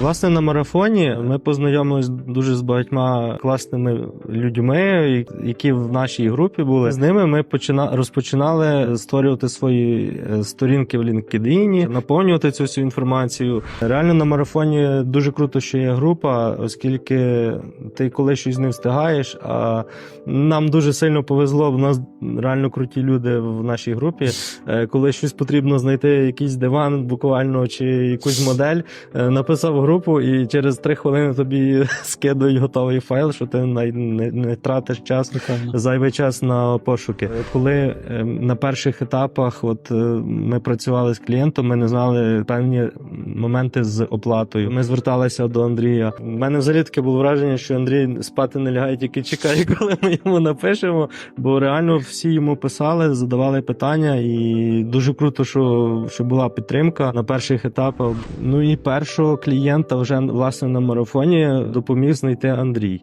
Власне, на марафоні ми познайомились дуже з багатьма класними людьми, які в нашій групі були. З ними ми почина... розпочинали створювати свої е, сторінки в LinkedIn, наповнювати цю всю інформацію. Реально на марафоні дуже круто, що є група, оскільки ти коли щось не встигаєш. А нам дуже сильно повезло. В нас реально круті люди в нашій групі. Е, Коли щось потрібно знайти, якийсь диван буквально чи якусь модель, е, написав групу, і через три хвилини тобі скидують готовий файл, що ти навіть не, не тратиш час. Зайвий час на пошуки. Коли е, на перших етапах, от е, ми працювали з клієнтом, ми не знали певні моменти з оплатою. Ми зверталися до Андрія. У мене взагалі таке було враження, що Андрій спати не лягає, тільки чекає, коли ми йому напишемо. Бо реально всі йому писали, задавали питання, і дуже круто, що, що була підтримка на перших етапах. Ну і першого клієнта вже власне на марафоні допоміг знайти Андрій.